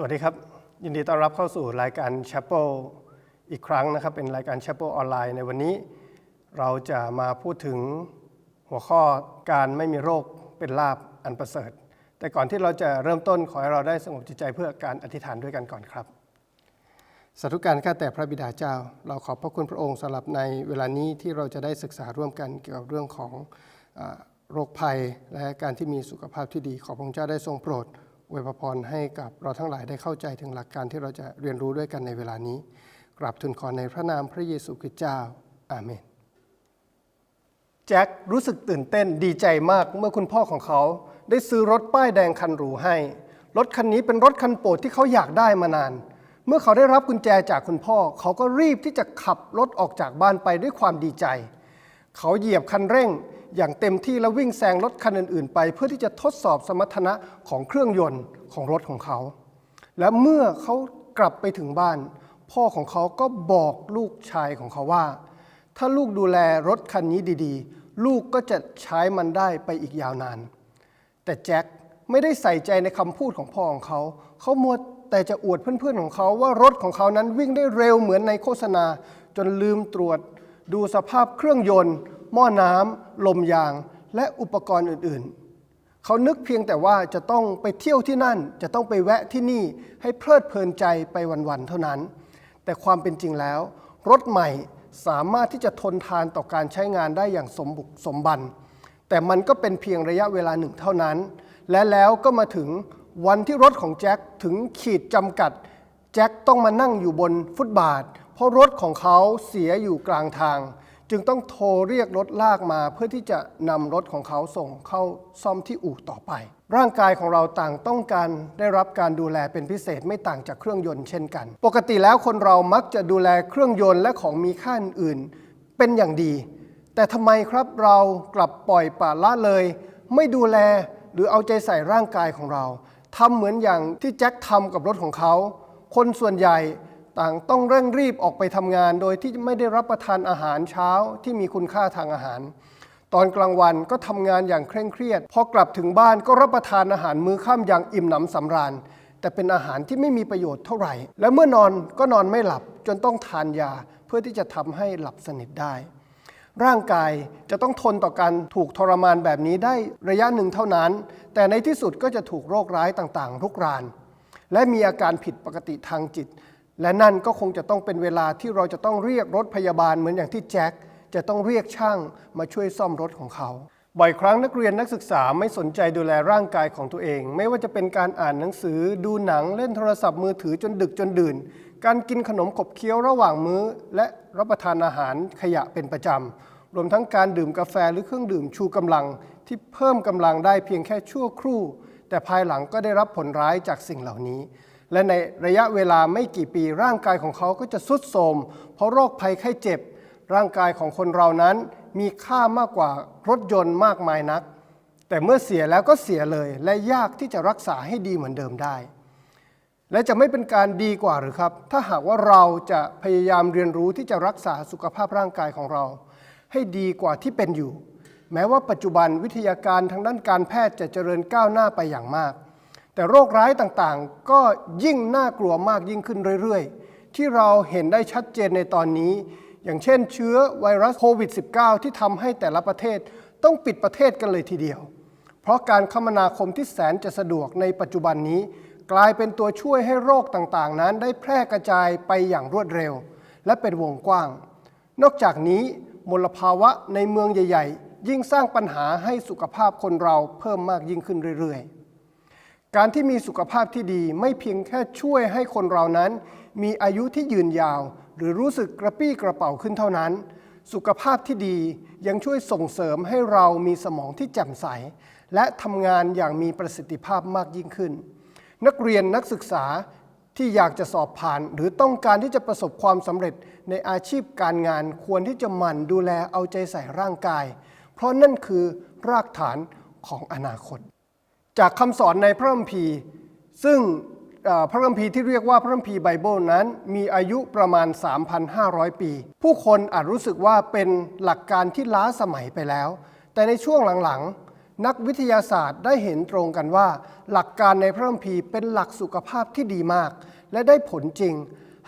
สวัสดีครับ ยินดีต้อนรับเข้าสู่รายการ Chapel อีกครั้งนะครับ เป็นรายการ Chapel ออนไลน์ในวันนี้ เราจะมาพูดถึงหัวข้อการไม่มีโรคเป็นลาบอันประเสริฐ แต่ก่อนที่เราจะเริ่มต้นขอให้เราได้สงบจิตใจเพื่อการอธิษฐานด้วยกันก่อนครับสาธุการข้าแต่พระบิดาเจ้า เราขอบพระคุณพระองค์สำหรับในเวลานี้ที่เราจะได้ศึกษาร่วมกันเกี่ยวกับเรื่องของอโรคภัย และการที่มีสุขภาพที่ดีขอพระองค์เจ้าได้ทรงโปรด อวยพรให้กับเราทั้งหลายได้เข้าใจถึงหลักการที่เราจะเรียนรู้ด้วยกันในเวลานี้กราบทูลขอในพระนามพระเยซูคริสต์เจ้า อาเมน แจ็ครู้สึกตื่นเต้นดีใจมากเมื่อคุณพ่อของเขา ได้ซื้อรถป้ายแดงคันหรูให้ รถคันนี้เป็นรถคันโปรดที่เขาอยากได้มานาน เมื่อเขาได้รับกุญแจจากคุณพ่อ เขาก็รีบที่จะขับรถออกจากบ้านไปด้วยความดีใจ เขาเหยียบคันเร่ง อย่างเต็มที่แล้ววิ่งแซงรถคันอื่นๆ ไป เพื่อที่จะทดสอบสมรรถนะของเครื่องยนต์ของรถของเขา และเมื่อเขากลับไปถึงบ้าน พ่อของเขาก็บอกลูกชายของเขาว่า ถ้าลูกดูแลรถคันนี้ดีๆ ลูกก็จะใช้มันได้ไปอีกยาวนาน แต่แจ็คไม่ได้ใส่ใจในคำพูดของพ่อของเขา เขามัวแต่จะอวดเพื่อนๆของเขาว่ารถของเขานั้นวิ่งได้เร็วเหมือนในโฆษณา จนลืมตรวจดูสภาพเครื่องยนต์ หม้อน้ำลมยาง และอุปกรณ์อื่นๆ เขานึกเพียงแต่ว่าจะต้องไปเที่ยวที่นั่น จะต้องไปแวะที่นี่ให้เพลิดเพลินใจไปวันๆเท่านั้น แต่ความเป็นจริงแล้ว รถใหม่สามารถที่จะทนทานต่อการใช้งานได้อย่างสมบุกสมบัน แต่มันก็เป็นเพียงระยะเวลาหนึ่งเท่านั้น และแล้วก็มาถึงวันที่รถของแจ็คถึงขีดจำกัด แจ็คต้องมานั่งอยู่บนฟุตบาท เพราะรถของเขาเสียอยู่กลางทาง จึงต้องโทรเรียกรถลากมาเพื่อที่จะนำรถของเขาส่งเข้าซ่อมที่อู่ต่อไป ร่างกายของเราต่างต้องการได้รับการดูแลเป็นพิเศษไม่ต่างจากเครื่องยนต์เช่นกัน ปกติแล้วคนเรามักจะดูแลเครื่องยนต์และของมีค่าอื่นเป็นอย่างดี แต่ทำไมครับเรากลับปล่อยปละละเลย ไม่ดูแลหรือเอาใจใส่ร่างกายของเราทำเหมือนอย่างที่แจ็คทำกับรถของเขา คนส่วนใหญ่ ต่างต้องเร่งรีบออกไปทำงานโดยที่ไม่ได้รับประทานอาหารเช้าที่มีคุณค่าทางอาหาร ตอนกลางวันก็ทำงานอย่างเคร่งเครียด พอกลับถึงบ้านก็รับประทานอาหารมื้อค่ำอย่างอิ่มหนำสำราญ แต่เป็นอาหารที่ไม่มีประโยชน์เท่าไหร่ และเมื่อนอนก็นอนไม่หลับจนต้องทานยา เพื่อที่จะทำให้หลับสนิทได้ ร่างกายจะต้องทนต่อการถูกทรมานแบบนี้ได้ระยะหนึ่งเท่านั้น แต่ในที่สุดก็จะถูกโรคร้ายต่างๆรุกรานและมีอาการผิดปกติทางจิต และนั่นก็คงจะต้องเป็นเวลาที่เราจะต้องเรียกรถพยาบาลเหมือนอย่างที่แจ็คจะต้องเรียกช่างมาช่วยซ่อมรถของเขา บ่อยครั้งนักเรียนนักศึกษาไม่สนใจดูแลร่างกายของตัวเอง ไม่ว่าจะเป็นการอ่านหนังสือ ดูหนังเล่นโทรศัพท์มือถือจนดึกจนดื่น การกินขนมขบเคี้ยวระหว่างมื้อ และรับประทานอาหารขยะเป็นประจำรวมทั้งการดื่มกาแฟหรือเครื่องดื่มชูกำลัง ที่เพิ่มกำลังได้เพียงแค่ชั่วครู่ แต่ภายหลังก็ได้รับผลร้ายจากสิ่งเหล่านี้ และในระยะเวลาไม่กี่ปีร่างกายของเขาก็จะทรุดโทรมเพราะโรคภัยไข้เจ็บ ร่างกายของคนเรานั้นมีค่ามากกว่ารถยนต์มากมายนัก แต่เมื่อเสียแล้วก็เสียเลย และยากที่จะรักษาให้ดีเหมือนเดิมได้ และจะไม่เป็นการดีกว่าหรือครับ ถ้าหากว่าเราจะพยายามเรียนรู้ที่จะรักษาสุขภาพร่างกายของเรา ให้ดีกว่าที่เป็นอยู่ แม้ว่าปัจจุบันวิทยาการทางด้านการแพทย์จะเจริญก้าวหน้าไปอย่างมาก แต่โรคร้ายต่างๆ ก็ยิ่งน่ากลัวมากยิ่งขึ้นเรื่อยๆ ที่เราเห็นได้ชัดเจนในตอนนี้ อย่างเช่นเชื้อไวรัสโควิด -19 ที่ทำให้แต่ละประเทศต้องปิดประเทศกันเลยทีเดียว เพราะการคมนาคมที่แสนจะสะดวกในปัจจุบันนี้ กลายเป็นตัวช่วยให้โรคต่างๆ นั้นได้แพร่กระจายไปอย่างรวดเร็ว และเป็นวงกว้าง นอกจากนี้มลภาวะในเมืองใหญ่ ๆ ยิ่งสร้างปัญหาให้สุขภาพคนเราเพิ่มมากยิ่งขึ้นเรื่อยๆ การที่มีสุขภาพที่ดีไม่เพียงแค่ช่วยให้คนเรานั้น มีอายุที่ยืนยาว หรือรู้สึกกระปี้กระเป๋าขึ้นเท่านั้น สุขภาพที่ดียังช่วยส่งเสริมให้เรามีสมองที่แจ่มใส และทำงานอย่างมีประสิทธิภาพมากยิ่งขึ้น นักเรียนนักศึกษาที่อยากจะสอบผ่าน หรือต้องการที่จะประสบความสำเร็จในอาชีพการงานควรที่จะหมั่นดูแลเอาใจใส่ร่างกาย เพราะนั่นคือรากฐานของอนาคต จากคำสอนในพระคัมภีร์ ซึ่งพระคัมภีร์ที่เรียกว่าพระคัมภีร์ไบเบิลนั้น มีอายุประมาณ 3,500 ปี ผู้คนอาจรู้สึกว่าเป็นหลักการที่ล้าสมัยไปแล้ว แต่ในช่วงหลังๆ นักวิทยาศาสตร์ได้เห็นตรงกันว่า หลักการในพระคัมภีร์เป็นหลักสุขภาพที่ดีมาก และได้ผลจริง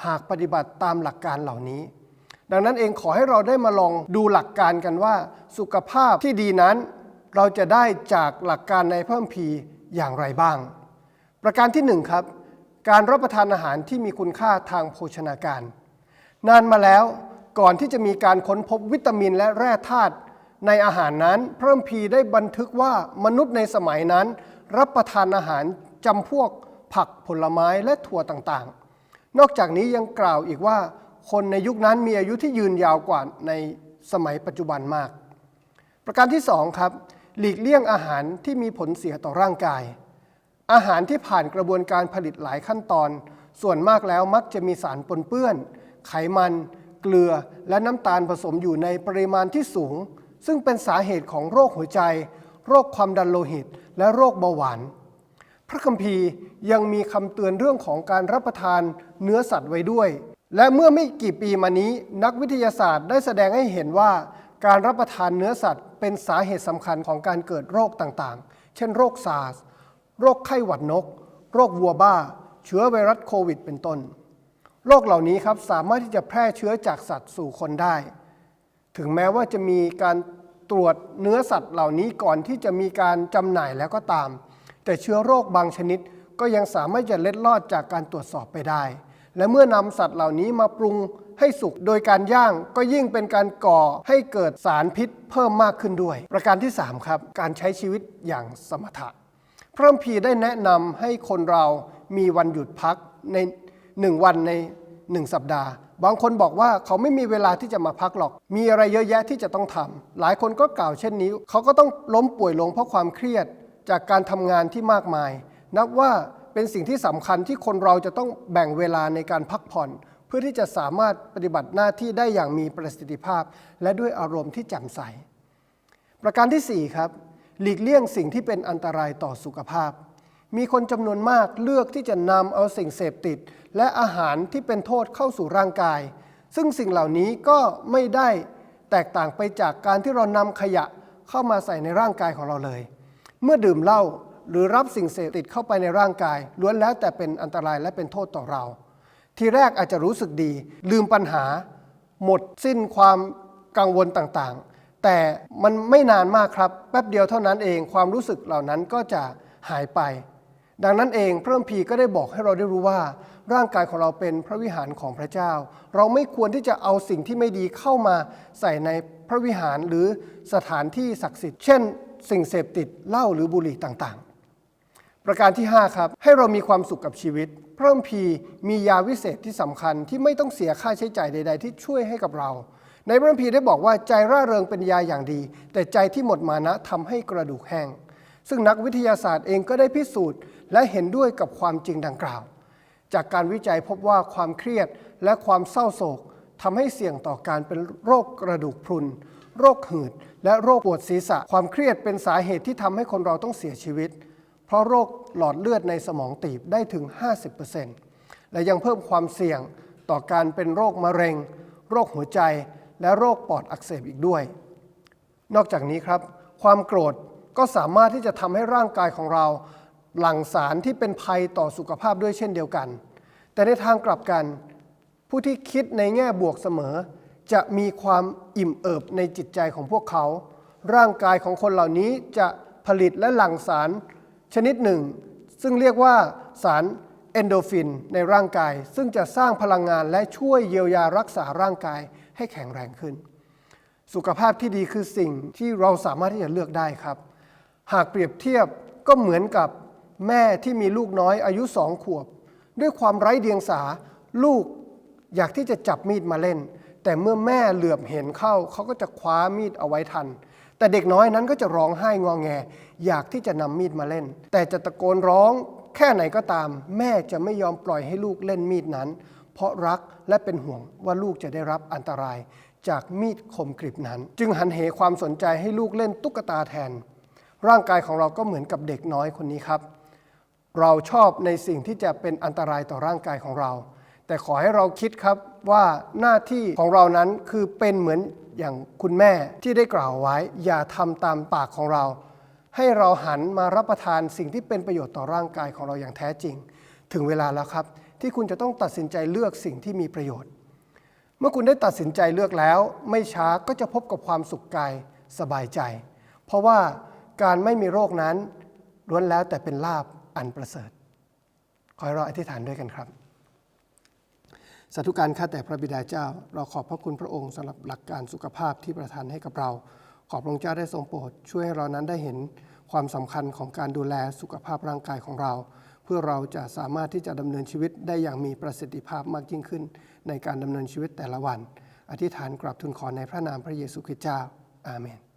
หากปฏิบัติตามหลักการเหล่านี้ ดังนั้นเองขอให้เราได้มาลองดูหลักการกันว่า สุขภาพที่ดีนั้น เราจะได้จากหลักการในพระคัมภีร์อย่างไรบ้าง ประการที่หนึ่งครับ การรับประทานอาหารที่มีคุณค่าทางโภชนาการ นานมาแล้วก่อนที่จะมีการค้นพบวิตามินและแร่ธาตุในอาหารนั้น พระคัมภีร์ได้บันทึกว่ามนุษย์ในสมัยนั้น รับประทานอาหารจำพวกผักผลไม้และถั่วต่างๆ นอกจากนี้ยังกล่าวอีกว่าคนในยุคนั้นมีอายุที่ยืนยาวกว่าในสมัยปัจจุบันมาก ประการที่สองครับ หลีกเลี่ยงอาหารที่มีผลเสียต่อร่างกาย อาหารที่ผ่านกระบวนการผลิตหลายขั้นตอน ส่วนมากแล้วมักจะมีสารปนเปื้อน ไขมัน เกลือ และน้ำตาลผสมอยู่ในปริมาณที่สูง ซึ่งเป็นสาเหตุของโรคหัวใจ โรคความดันโลหิต และโรคเบาหวาน พระคัมภีร์ยังมีคำเตือนเรื่องของการรับประทานเนื้อสัตว์ไว้ด้วย และเมื่อไม่กี่ปีมานี้ นักวิทยาศาสตร์ได้แสดงให้เห็นว่าการรับประทานเนื้อสัตว์ เป็นสาเหตุสำคัญของการเกิดโรคต่างๆ เช่นโรคซาร์สโรคไข้หวัดนก โรควัวบ้า เชื้อไวรัสโควิด เป็นต้น โรคเหล่านี้ครับสามารถที่จะแพร่เชื้อจากสัตว์สู่คนได้ ถึงแม้ว่าจะมีการตรวจเนื้อสัตว์เหล่านี้ก่อนที่จะมีการจำหน่ายแล้วก็ตาม แต่เชื้อโรคบางชนิดก็ยังสามารถจะเล็ดลอดจากการตรวจสอบไปได้ และเมื่อนำสัตว์เหล่านี้มาปรุง ให้สุก โดยการย่างก็ยิ่งเป็นการก่อให้เกิดสารพิษเพิ่มมากขึ้นด้วย ประการที่ 3 ครับ การใช้ชีวิตอย่างสมถะ พระคัมภีร์ได้แนะนำให้คนเรามีวันหยุดพักในหนึ่งวันในหนึ่งสัปดาห์ บางคนบอกว่าเขาไม่มีเวลาที่จะมาพักหรอก มีอะไรเยอะแยะที่จะต้องทำหลายคนก็กล่าวเช่นนี้ เขาก็ต้องล้มป่วยลงเพราะความเครียดจากการทำงานที่มากมาย นับว่าเป็นสิ่งที่สำคัญที่คนเราจะต้องแบ่งเวลาในการพักผ่อน พื่อที่จะสามารถปฏิบัติหน้าที่ได้อย่างมีประสิทธิภาพ และด้วยอารมณ์ที่แจ่มใส ประการที่ 4 ครับ หลีกเลี่ยงสิ่งที่เป็นอันตรายต่อสุขภาพ มีคนจำนวนมากเลือกที่จะนำเอาสิ่งเสพติด และอาหารที่เป็นโทษเข้าสู่ร่างกาย ซึ่งสิ่งเหล่านี้ก็ไม่ได้แตกต่างไปจากการที่เรานำขยะเข้ามาใส่ในร่างกายของเราเลย เมื่อดื่มเหล้าหรือรับสิ่งเสพติดเข้าไปในร่างกาย ล้วนแล้วแต่เป็นอันตรายและเป็นโทษต่อเรา ทีแรกอาจจะรู้สึกดี ลืมปัญหา หมดสิ้นความกังวลต่างๆ แต่มันไม่นานมากครับแป๊บเดียวเท่านั้นเองความรู้สึกเหล่านั้นก็จะหายไป ดังนั้นเองพระคัมภีร์ก็ได้บอกให้เราได้รู้ว่า ร่างกายของเราเป็นพระวิหารของพระเจ้า เราไม่ควรที่จะเอาสิ่งที่ไม่ดีเข้ามาใส่ในพระวิหารหรือสถานที่ศักดิ์สิทธิ์ เช่น สิ่งเสพติดเหล้าหรือบุหรี่ต่างๆ ประการที่ 5 ครับ ให้เรามีความสุขกับชีวิต พระคัมภีร์มียาวิเศษที่สำคัญที่ไม่ต้องเสียค่าใช้จ่ายใด ๆ ที่ช่วยให้กับเรา ในพระคัมภีร์ได้บอกว่าใจร่าเริงเป็นยาอย่างดี แต่ใจที่หมดมานะทำให้กระดูกแห้ง ซึ่งนักวิทยาศาสตร์เองก็ได้พิสูจน์ และเห็นด้วยกับความจริงดังกล่าว จากการวิจัยพบว่าความเครียดและความเศร้าโศกทำให้เสี่ยงต่อการเป็นโรคกระดูกพรุนโรคหืด และโรคปวดศีรษะ ความเครียดเป็นสาเหตุที่ทำให้คนเราต้องเสียชีวิต เพราะโรค หลอดเลือดในสมองตีบได้ถึง 50%และยังเพิ่มความเสี่ยงต่อการเป็นโรคมะเร็ง โรคหัวใจและโรคปอดอักเสบอีกด้วย นอกจากนี้ครับ ความโกรธก็สามารถที่จะทำให้ร่างกายของเรา หลั่งสารที่เป็นภัยต่อสุขภาพด้วยเช่นเดียวกัน แต่ในทางกลับกัน ผู้ที่คิดในแง่บวกเสมอ จะมีความอิ่มเอิบในจิตใจของพวกเขา ร่างกายของคนเหล่านี้จะผลิตและหลั่งสาร ชนิดหนึ่ง ซึ่งเรียกว่าสารเอนโดฟินในร่างกาย ซึ่งจะสร้างพลังงานและช่วยเยียวยารักษาร่างกายให้แข็งแรงขึ้น สุขภาพที่ดีคือสิ่งที่เราสามารถที่จะเลือกได้ครับ หากเปรียบเทียบก็เหมือนกับแม่ที่มีลูกน้อยอายุสองขวบ ด้วยความไร้เดียงสาลูกอยากที่จะจับมีดมาเล่น แต่เมื่อแม่เหลือบเห็นเข้าเขาก็จะคว้ามีดเอาไว้ทัน แต่เด็กน้อยนั้นก็จะร้องไห้งองแง อยากที่จะนำมีดมาเล่น แต่จะตะโกนร้องแค่ไหนก็ตาม แม่จะไม่ยอมปล่อยให้ลูกเล่นมีดนั้น เพราะรักและเป็นห่วงว่าลูกจะได้รับอันตราย จากมีดคมกริบนั้น จึงหันเหความสนใจให้ลูกเล่นตุ๊กตาแทน ร่างกายของเราก็เหมือนกับเด็กน้อยคนนี้ครับ เราชอบในสิ่งที่จะเป็นอันตรายต่อร่างกายของเรา แต่ขอให้เราคิดครับว่าหน้าที่ของเรานั้นคือเป็นเหมือน อย่างคุณแม่ที่ได้กล่าวไว้ อย่าทำตามปากของเรา ให้เราหันมารับประทานสิ่งที่เป็นประโยชน์ต่อร่างกายของเราอย่างแท้จริง ถึงเวลาแล้วครับ ที่คุณจะต้องตัดสินใจเลือกสิ่งที่มีประโยชน์ เมื่อคุณได้ตัดสินใจเลือกแล้ว ไม่ช้าก็จะพบกับความสุขกายสบายใจ เพราะว่าการไม่มีโรคนั้นล้วนแล้วแต่เป็นลาบอันประเสริฐ ขอให้เราอธิษฐานด้วยกันครับ สาธุการข้าแต่พระบิดาเจ้า เราขอบพระคุณพระองค์สำหรับหลักการสุขภาพที่ประทานให้กับเรา ขอบพระองค์เจ้าได้ทรงโปรดช่วยให้เรานั้นได้เห็นความสำคัญของการดูแลสุขภาพร่างกายของเรา เพื่อเราจะสามารถที่จะดำเนินชีวิตได้อย่างมีประสิทธิภาพมากยิ่งขึ้น ในการดำเนินชีวิตแต่ละวัน อธิษฐานกราบทูลขอในพระนามพระเยซูคริสต์เจ้า อาเมน